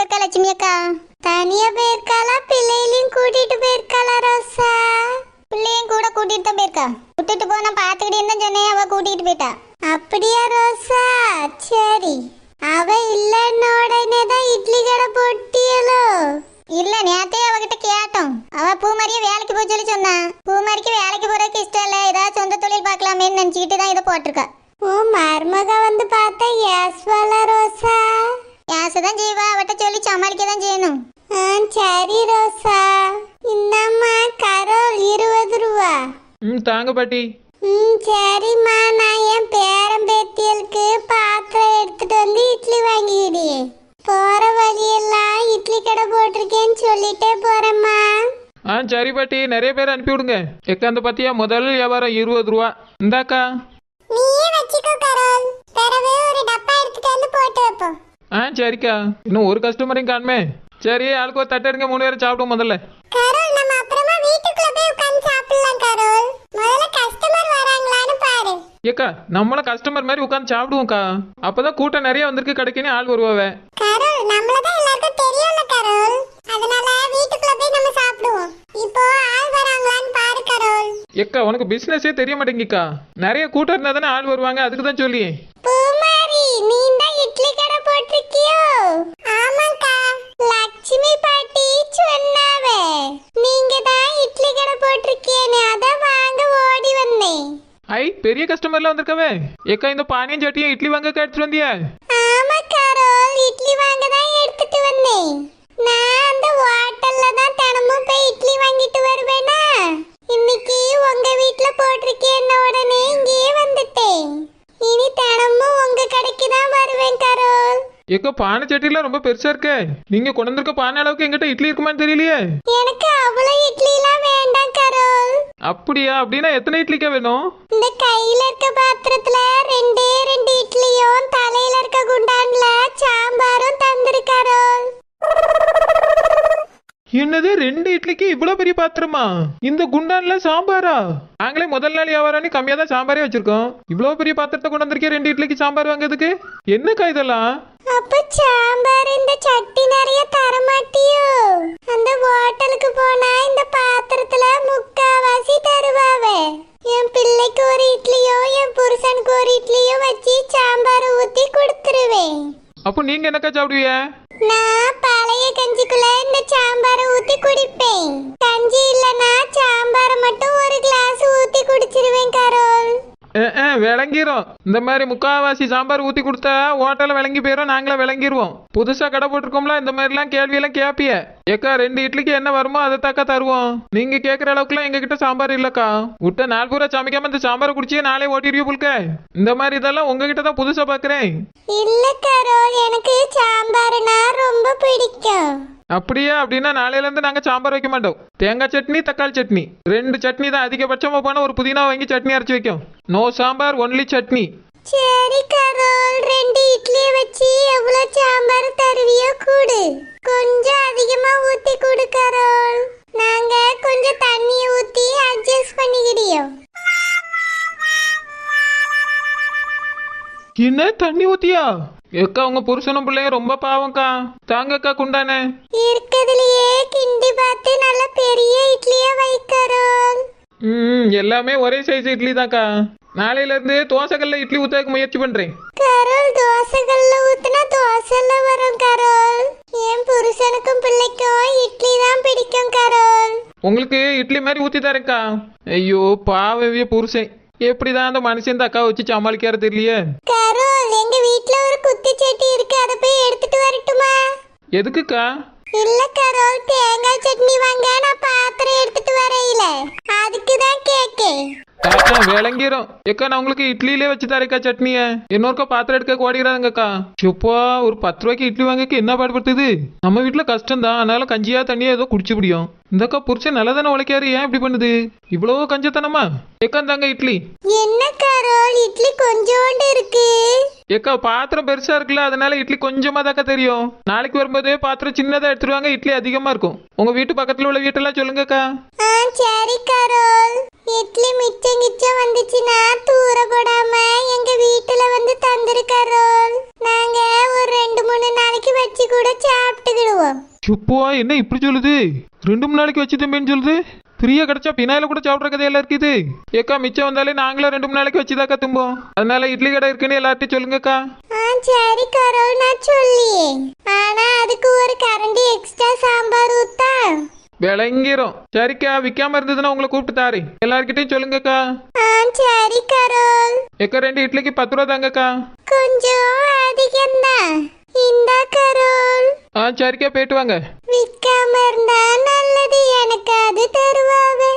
போயிருக்கா லட்சுமி அக்கா? தனியா போயிருக்காளா? பிள்ளைகளையும் கூட்டிட்டு போயிருக்காளா ரோசா? பிள்ளையும் கூட கூட்டிட்டு தான் போயிருக்கா. விட்டுட்டு போனா பாத்துக்கிட்டே இருந்தா சொன்னேன் அவ கூட்டிட்டு போயிட்டா. அப்படியா ரோசா? சரி. அவ இல்லன்னு உடனே தான் இட்லி கடை போட்டியலோ? இல்ல நேத்தே அவகிட்ட கேட்டோம். அவ பூமாரியை வேலைக்கு போய் சொல்லி சொன்னா. பூமாரிக்கு வேலைக்கு போறதுக்கு இஷ்டம் இல்ல. ஏதாவது சொந்த தொழில் பார்க்கலாமேன்னு நினைச்சுக்கிட்டு தான் இதை போட்டிருக்கா. ஓ மருமக வந்து பார்த்தா ஏஸ்வாலா ரோசா. ஏசதான் ஜீவா அவட்ட சொல்லி சமாளிக்க தான் செய்யணும் சரி ரோசா. இந்தம்மா கரோல் இருபது ரூபா. ம் தாங்க பாட்டி. ம் சரிம்மா நான் என் பேரன் பேத்தியலுக்கு பாத்திரம் எடுத்துட்டு வந்து இட்லி வாங்கிக்கிடியே போற வழியெல்லாம் இட்லி கடை போட்டிருக்கேன்னு சொல்லிட்டே போறேம்மா. ஆ சரி பாட்டி நிறைய பேர் அனுப்பி விடுங்க. எக்காந்து பார்த்தியா முதல் வியாபாரம் இருபது ரூபா. இந்தாக்கா. நீயே வச்சுக்கோ கரோல் பிறகு ஒரு டப்பா எடுத்துட்டு வந்து போட்டு வைப்போம் ஆ சரிக்கா. இன்னும் ஒரு கஸ்டமரையும் காணுமே. சரி ஆளுக்கு ஒரு தட்டு எடுங்க. மூணு பேரும் சாப்பிடுவோம் முதல்ல. கரோல் நம்ம அப்புறமா வீட்டுக்குள்ள போய் உட்கார்ந்து சாப்பிடலாம் கரோல். முதல்ல கஸ்டமர் வராங்களான்னு பாரு. ஏக்கா நம்மளும் கஸ்டமர் மாதிரி உட்காந்து சாப்பிடுவோம்க்கா. அப்பதான் கூட்டம் நிறைய வந்திருக்கு கடைக்குன்னு ஆள் வருவாவே. கரோல் நம்மள தான் எல்லாருக்கும் தெரியும்ல கரோல். அதனால வீட்டுக்குள்ள போய் நம்ம சாப்பிடுவோம். இப்போ ஆள் வராங்களான்னு பாரு கரோல். ஏக்கா உனக்கு பிசினஸே தெரிய மாட்டேங்கிக்கா நிறைய கூட்டம் இருந்தா தானே ஆள் வருவாங்க அதுக்கு தான் சொல்லி பூமாரி நீ தான் இட்லி கடை லட்சுமி பாட்டி சொன்னாவ. நீங்க தான் இட்லி கடை போட்டிருக்கியேன்னு அதான் வாங்க ஓடி வந்தேன். ஐ பெரிய கஸ்டமர்லாம் வந்திருக்கவே. ஏக்கா இந்த பானியம் சட்டியும் இட்லி வாங்க எடுத்துட்டு வந்தியா. ஏக்கா பானை சட்டிலாம் ரொம்ப பெருசா இருக்கே. நீங்க கொண்டு வந்திருக்க பானை அளவுக்கு எங்கிட்ட இட்லி இருக்குமான்னு தெரியலையே. எனக்கு அவ்வளவு இட்லிலாம் வேண்டாம் கரோல். அப்படியா? அப்படின்னா எத்தனை இட்லிக்கா வேணும்? இந்த கையில இருக்க பாத்திரத்துல ரெண்டே ரெண்டு இட்லியும் தலையில இருக்க குண்டான்ல சாம்பாரும் தந்துரு கரோல். என்னது ரெண்டு இட்லிக்கு இவ்வளவு பெரிய பாத்திரமா? இந்த குண்டான்ல சாம்பாரா? நாங்களே முதல் நாள் வியாபாரம் கம்மியா தான் சாம்பாரே வச்சிருக்கோம். இவ்வளவு பெரிய பாத்திரத்தை கொண்டு வந்திருக்கேன் ரெண்டு இட்லிக்கு சாம்பார் வாங்குறதுக்கு? என்னக்கா இதெல்லாம்? அப்ப சாம்பார் இந்த சட்டி நிறைய தர மாட்டியோ அந்த ஹோட்டலுக்கு போனா இந்த பாத்திரத்துல முக்காவாசி தருவாவே. என் பிள்ளைக்கு ஒரு இட்லியோ என் புருஷனுக்கு ஒரு இட்லியோ வச்சு சாம்பார் ஊத்தி கொடுத்துருவேன். அப்போ நீங்க என்னக்கா சாப்பிடுவீங்க? நான் பழைய கஞ்சிக்குள்ள இந்த சாம்பாரை ஊத்தி விளங்கிரும். இந்த மாதிரி முக்காவாசி சாம்பார் ஊத்தி கொடுத்தா ஹோட்டல்ல விளங்கி போயிரும் நாங்களே விளங்கிடுவோம் புதுசா கடை போட்டிருக்கோம்ல இந்த மாதிரிலாம் கேள்வி எல்லாம் கேப்பிய. ஏக்கா ரெண்டு இட்லிக்கு என்ன வருமோ அதை தாக்கா தருவோம். நீங்க கேக்குற அளவுக்குலாம் எங்க கிட்ட சாம்பார் இல்லக்கா. விட்ட நாள் பூரா சமைக்காம இந்த சாம்பாரை குடிச்சியே நாளே ஓட்டிருவிய புல்க. இந்த மாதிரி இதெல்லாம் உங்ககிட்ட தான் புதுசா பாக்குறேன். இல்ல கரோல் எனக்கு சாம்பார்னா ரொம்ப பிடிக்கும். அப்படியா அப்படின்னா நாளையில இருந்து நாங்க சாம்பார் வைக்க மாட்டோம். தேங்காய் சட்னி தக்காளி சட்னி. ரெண்டு சட்னி தான் அதிகபட்சமா போனா ஒரு புதினா வாங்கி சட்னி அரைச்சு வைக்கும். No sambar only chutney. சரி கரோல் ரெண்டு இட்லிய வச்சு எவ்வளவு சாம்பார் தருவியோ கூடு. கொஞ்சம் அதிகமா ஊத்தி கொடு கரோல். நாங்க கொஞ்சம் தண்ணி ஊத்தி அட்ஜஸ்ட் பண்ணிக்கிடியோம் என்ன? தண்ணி ஊத்தியா? ஏக்கா உங்க புருஷனும் பிள்ளையும் ரொம்ப பாவம்க்கா. தாங்கக்கா குண்டானே. இருக்கிறதுலயே கிண்டி பார்த்து நல்ல பெரிய இட்லியா வை கரோல் ம் எல்லாமே ஒரே சைஸ் இட்லி தான்க்கா. நாளையில இருந்து தோசைக்கல்ல இட்லி ஊத்ததுக்கு முயற்சி பண்றேன். கரோல் தோசைகள்ல ஊத்துனா தோசைல வரும் கரோல். என் புருஷனுக்கும் பிள்ளைக்கும் இட்லி தான் பிடிக்கும் கரோல். உங்களுக்கு இட்லி மாதிரி ஊத்தி தரேன்க்கா. ஐயோ பாவவிய புருஷன். எப்படிதான் அந்த மனுஷன் அக்கா வச்சு சமாளிக்கிறது தெரியலையே. கரோல் எங்க வீட்ல ஒரு குத்தி சட்டி இருக்கு அதை போய் எடுத்துட்டு வரட்டுமா எதுக்குக்கா? இல்லக்கா ரோல் தேங்காய் சட்னி வாங்க நான் பாத்திரம் எடுத்துட்டு வரையில. அதுக்கு தான் கேக்கேன். கரெக்டா விளங்கிரும். ஏக்கா நான் உங்களுக்கு இட்லியிலே வச்சு தரேக்கா சட்னிய. இன்னொருக்கா பாத்திரம் எடுக்க ஓடிக்கிறாங்கக்கா எப்பா ஒரு பத்து ரூபாய்க்கு இட்லி வாங்கக்கு என்ன பாடுபடுத்துது? நம்ம வீட்டுல கஷ்டம் தான் அதனால கஞ்சியா தண்ணியா ஏதோ குடிச்சு முடியும் இந்தக்கா புருஷன் நல்லா தானே உழைக்காரு ஏன் இப்படி பண்ணுது? இவ்வளவு கஞ்சத்தனமா? ஏக்கா தாங்க இட்லி. இட்லி கொஞ்சோண்டு இருக்கு. ஏக்கா பாத்திரம் பெருசா இருக்குல்ல அதனால இட்லி கொஞ்சமா தாக்கா தெரியும். நாளைக்கு வரும்போது பாத்திரம் சின்னதா எடுத்துருவாங்க இட்லி அதிகமா இருக்கும். உங்க வீட்டு பக்கத்துல உள்ள வீட்டெல்லாம் சொல்லுங்கக்கா. சரி கரோல் இட்லி மிச்சம் கிச்சம் வந்துச்சுன்னா தூர போடாம எங்க வீட்டுல வந்து தந்துரு கரோல் நாங்க ஒரு ரெண்டு மூணு நாளைக்கு வச்சு கூட சாப்பிட்டுக்கிடுவோம். இப்போ என்ன இப்படி சொல்லுது? ரெண்டு மூணு நாளைக்கு வச்சு தம்பேன்னு சொல்லுது? ஃப்ரீயா கிடைச்சா பின்னாயில கூட சாப்பிட்ற கதையெல்லாம் இருக்குது. ஏக்கா மிச்சம் வந்தாலே நாங்களும் ரெண்டு மூணு நாளைக்கு வச்சுதாக்கா தும்போம் அதனால இட்லி கடை இருக்குன்னு எல்லார்ட்டையும் சொல்லுங்கக்கா. ஆ சரி கரோல் நான் சொல்லியே. ஆனா அதுக்கு விளங்கிரும். சரிக்கா விற்காம இருந்ததுன்னா உங்களை கூப்பிட்டு தாரேன் எல்லார்கிட்டயும் சொல்லுங்கக்கா. சரி கரோல். ஏக்கா ரெண்டு இட்லிக்கு பத்து ரூபா தாங்கக்கா. கொஞ்சம் அதிகம்தான் இந்த கரோல். ஆ சரிக்கா போயிட்டு வாங்க. விற்காம இருந்தா நல்லது எனக்கு அது தருவாவே.